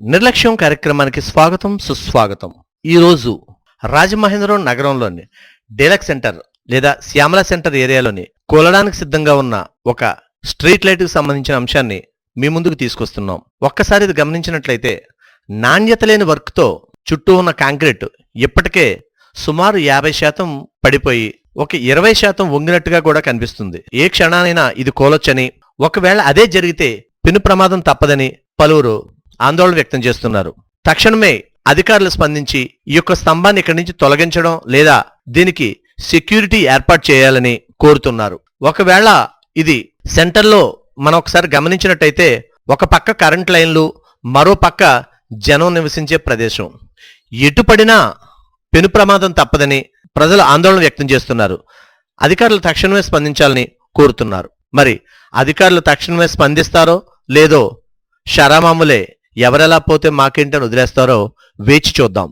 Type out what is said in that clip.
నిర్లక్ష్యం కార్యక్రమానికి స్వాగతం సుస్వాగతం. ఈరోజు రాజమహేంద్రవరం నగరంలోని డీలక్స్ సెంటర్ లేదా శ్యామల సెంటర్ ఏరియాలోని కూలడానికి సిద్ధంగా ఉన్న ఒక స్ట్రీట్ లైట్కి సంబంధించిన అంశాన్ని మీ ముందుకు తీసుకొస్తున్నాం. ఒక్కసారి ఇది గమనించినట్లయితే నాణ్యత లేని వర్క్తో చుట్టూ ఉన్న కాంక్రీట్ ఇప్పటికే సుమారు యాభై శాతం పడిపోయి ఒక ఇరవై శాతం వంగినట్టుగా కూడా కనిపిస్తుంది. ఏ క్షణానైనా ఇది కోలొచ్చని ఒకవేళ అదే జరిగితే పెను ప్రమాదం తప్పదని పలువురు ఆందోళన వ్యక్తం చేస్తున్నారు. తక్షణమే అధికారులు స్పందించి ఈ యొక్క స్తంభాన్ని ఇక్కడి నుంచి తొలగించడం లేదా దీనికి సెక్యూరిటీ ఏర్పాటు చేయాలని కోరుతున్నారు. ఒకవేళ ఇది సెంటర్లో మనం ఒకసారి గమనించినట్టయితే ఒక పక్క కరెంట్ లైన్లు మరో పక్క జనం నివసించే ప్రదేశం. ఎటు పడినా పెను ప్రమాదం తప్పదని ప్రజలు ఆందోళన వ్యక్తం చేస్తున్నారు. అధికారులు తక్షణమే స్పందించాలని కోరుతున్నారు. మరి అధికారులు తక్షణమే స్పందిస్తారో లేదో షరామాములే ఎవరెలా పోతే మాకేంటని వదిలేస్తారో వేచి చూద్దాం.